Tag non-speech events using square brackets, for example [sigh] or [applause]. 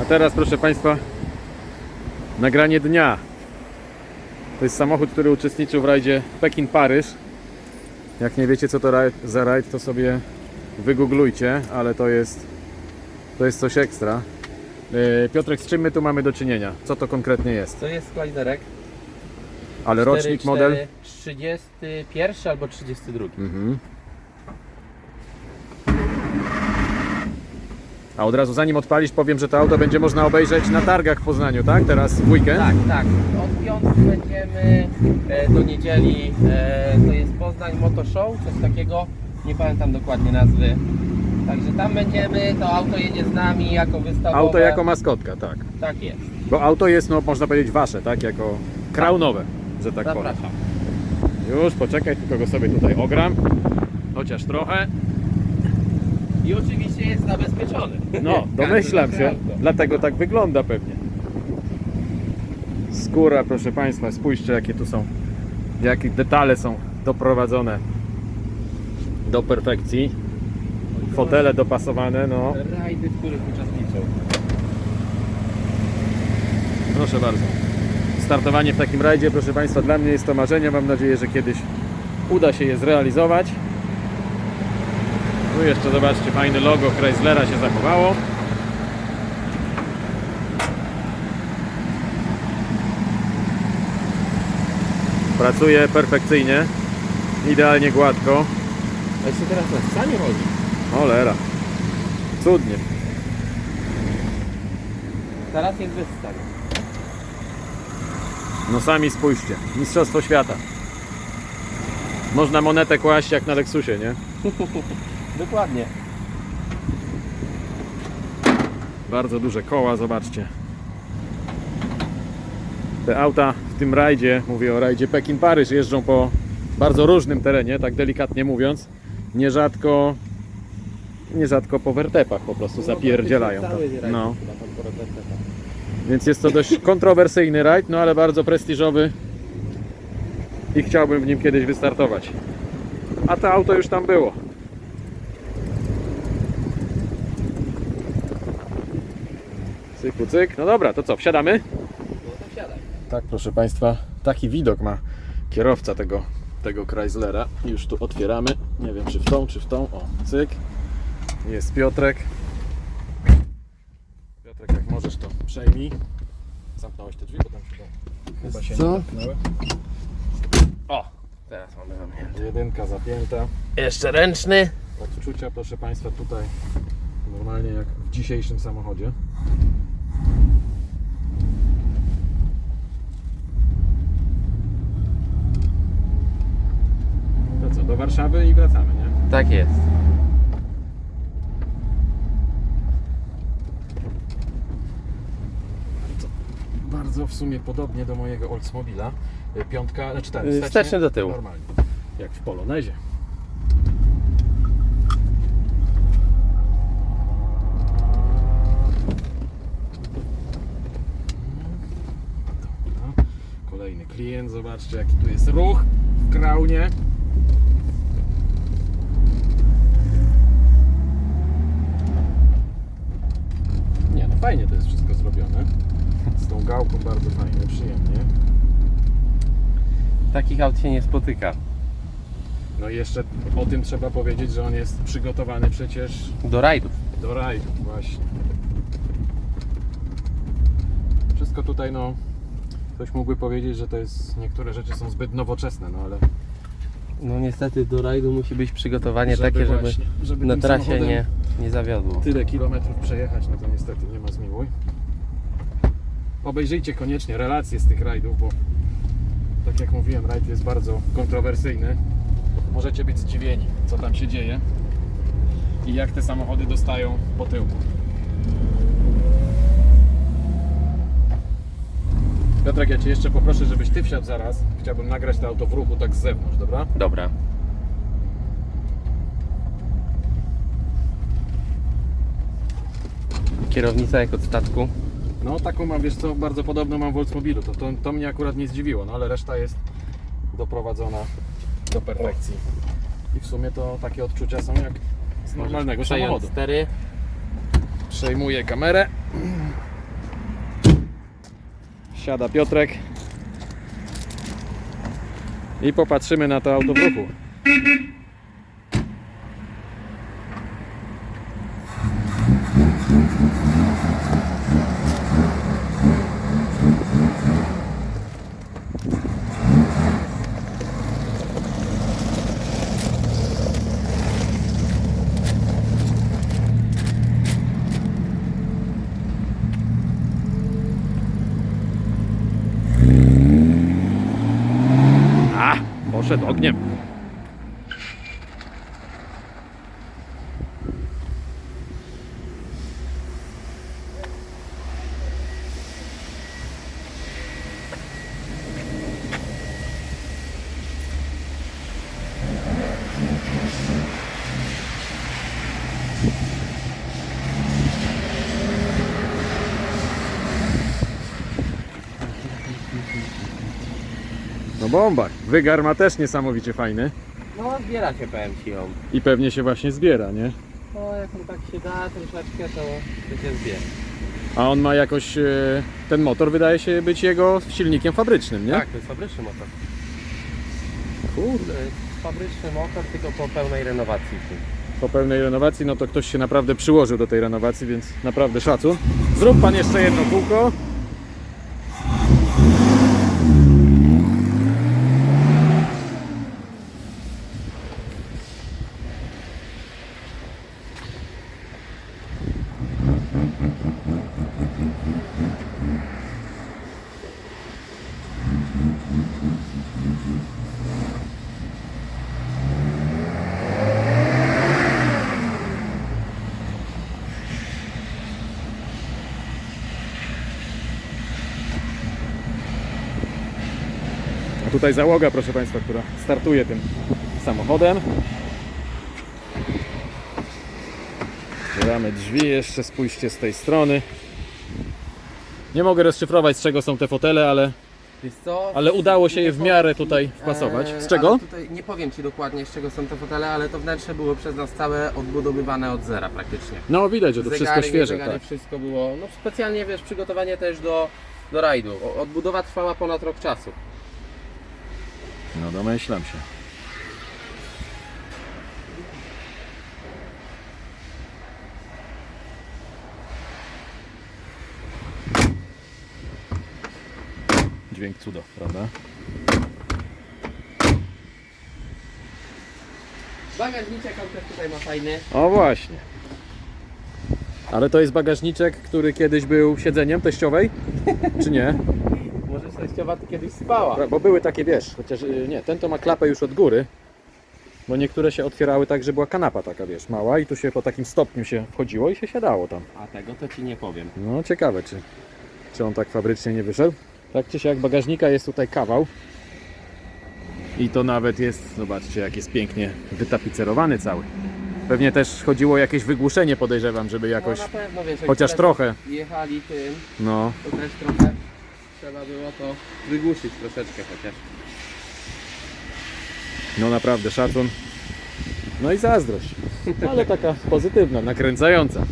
A teraz proszę Państwa, nagranie dnia. To jest samochód, który uczestniczył w rajdzie Pekin-Paryż. Jak nie wiecie co to za rajd, to sobie wygooglujcie, ale to jest, to jest coś ekstra. Yy, Piotrek, z czym my tu mamy do czynienia? Co to konkretnie jest? To jest Sliderek. Ale rocznik, model? 31 albo 32. Mhm. A od razu zanim odpalisz powiem, że to auto będzie można obejrzeć na targach w Poznaniu, tak? Teraz w weekend? Tak, tak. Od piątku będziemy e, do niedzieli. E, to jest Poznań Moto Show, coś takiego. Nie pamiętam dokładnie nazwy. Także tam będziemy, to auto jedzie z nami jako wystawowe. Auto jako maskotka, tak. Tak jest. Bo auto jest, no można powiedzieć, wasze, tak? Jako kraunowe, że tak powiem. Zapraszam. Już, poczekaj, tylko go sobie tutaj ogram. Chociaż trochę. I oczywiście jest zabezpieczony. No, domyślam się, dlatego tak wygląda pewnie. Skóra, proszę Państwa, spójrzcie jakie tu są, jakie detale są doprowadzone do perfekcji. Fotele dopasowane, no Rajdy, w których uczestniczą. proszę bardzo. Startowanie w takim rajdzie, proszę Państwa, dla mnie jest to marzenie. Mam nadzieję, że kiedyś uda się je zrealizować. Tu jeszcze zobaczcie, fajne logo Chryslera się zachowało. Pracuje perfekcyjnie, idealnie gładko. A jeszcze teraz na sanie chodzi. Olera. Cudnie. Teraz jest wystań. No sami spójrzcie. Mistrzostwo świata. Można monetę kłaść jak na Lexusie, nie? [laughs] Dokładnie. Bardzo duże koła, zobaczcie. Te auta w tym rajdzie, mówię o rajdzie Pekin-Paryż, jeżdżą po bardzo różnym terenie, tak delikatnie mówiąc. Nierzadko, nierzadko po wertepach po prostu zapierdzielają to. No. Więc jest to dość kontrowersyjny rajd, no ale bardzo prestiżowy i chciałbym w nim kiedyś wystartować. A to auto już tam było. Cyku, cyk. No dobra, to co, wsiadamy? No to wsiadaj. Tak, proszę Państwa, taki widok ma kierowca tego, tego Chryslera. Już tu otwieramy. Nie wiem, czy w tą, czy w tą. O, cyk. Jest Piotrek. Piotrek, jak możesz, to przejmij. Zamknąłeś te drzwi, bo tam się to chyba się Co? nie zamknęły. O, teraz mamy zamknięte. Jedynka zapięta. Jeszcze ręczny. Odczucia, proszę Państwa, tutaj normalnie jak w dzisiejszym samochodzie. To co, do Warszawy i wracamy, nie? Tak jest. Bardzo, bardzo w sumie podobnie do mojego Oldsmobila. Y, Piątka, znaczy ten, Y, wsteczny do tyłu. Normalnie, jak w Polonezie. Dobra. Kolejny klient, zobaczcie jaki tu jest ruch w kraunie. Nie, no fajnie to jest wszystko zrobione. Z tą gałką bardzo fajnie, przyjemnie. Takich aut się nie spotyka. No i jeszcze o tym trzeba powiedzieć, że on jest przygotowany przecież Do rajdów. do rajdu właśnie. Wszystko tutaj no ktoś mógłby powiedzieć, że to jest niektóre rzeczy są zbyt nowoczesne, no ale No niestety do rajdu musi być przygotowanie Żeby takie, żeby właśnie, żeby na tym trasie samochodem- nie, nie zawiodło. tyle kilometrów przejechać, no to niestety nie ma zmiłuj. Obejrzyjcie koniecznie relacje z tych rajdów, bo tak jak mówiłem, rajd jest bardzo kontrowersyjny. Możecie być zdziwieni, co tam się dzieje i jak te samochody dostają po tyłku. Piotrek, ja Cię jeszcze poproszę, żebyś Ty wsiadł zaraz. Chciałbym nagrać to auto w ruchu tak z zewnątrz, dobra? Dobra. Kierownica jak od statku. No taką mam, wiesz co, bardzo podobną mam w Oldsmobilu, to, to, to mnie akurat nie zdziwiło, no ale reszta jest doprowadzona do perfekcji. I w sumie to takie odczucia są jak z normalnego Przejąć samochodu. stery. Przejmuję kamerę. Siada Piotrek. I popatrzymy na to auto w ruchu. Poszedł ogniem. No bomba. Wygar ma też niesamowicie fajny. No zbiera się powiem Ci ją. I pewnie się właśnie zbiera, nie? No jak on tak się da troszeczkę to, to się zbiera. A on ma jakoś. e, Ten motor wydaje się być jego silnikiem fabrycznym, nie? Tak, to jest fabryczny motor. Kurde. To jest fabryczny motor, tylko po pełnej renowacji. Po pełnej renowacji, no to ktoś się naprawdę przyłożył do tej renowacji, więc naprawdę szacun. Zrób pan jeszcze jedno kółko. Tutaj załoga, proszę Państwa, która startuje tym samochodem. Otwieramy drzwi, jeszcze spójrzcie z tej strony. Nie mogę rozszyfrować z czego są te fotele, ale, ale udało się je w miarę tutaj wpasować. Eee, Z czego? ale Tutaj nie powiem Ci dokładnie z czego są te fotele, ale to wnętrze było przez nas całe odbudowywane od zera praktycznie. No widać, że to wszystko świeże. zegary, Tak. wszystko było, no specjalnie wiesz, przygotowanie też do, do rajdu. O- Odbudowa trwała ponad rok czasu. No domyślam się. Dźwięk cudo, prawda? Bagażniczek on też tutaj ma fajny. O właśnie. Ale to jest bagażniczek, który kiedyś był siedzeniem teściowej? Czy nie? Teściowa tu kiedyś spała. Bo były takie, wiesz, chociaż y, nie, ten to ma klapę już od góry. Bo niektóre się otwierały tak, że była kanapa taka, wiesz, mała i tu się po takim stopniu się wchodziło i się siadało tam. A tego to Ci nie powiem. No ciekawe, czy, czy on tak fabrycznie nie wyszedł. Tak czy siak bagażnika jest tutaj kawał. I to nawet jest, zobaczcie jak jest pięknie wytapicerowany cały. Pewnie też chodziło o jakieś wygłuszenie podejrzewam, żeby jakoś, No na pewno wiesz, jak chociaż trochę, Jechali tym, no. to też trochę trzeba było to wygłuszyć troszeczkę chociaż. No naprawdę szacun. No i zazdrość. Ale taka pozytywna, nakręcająca.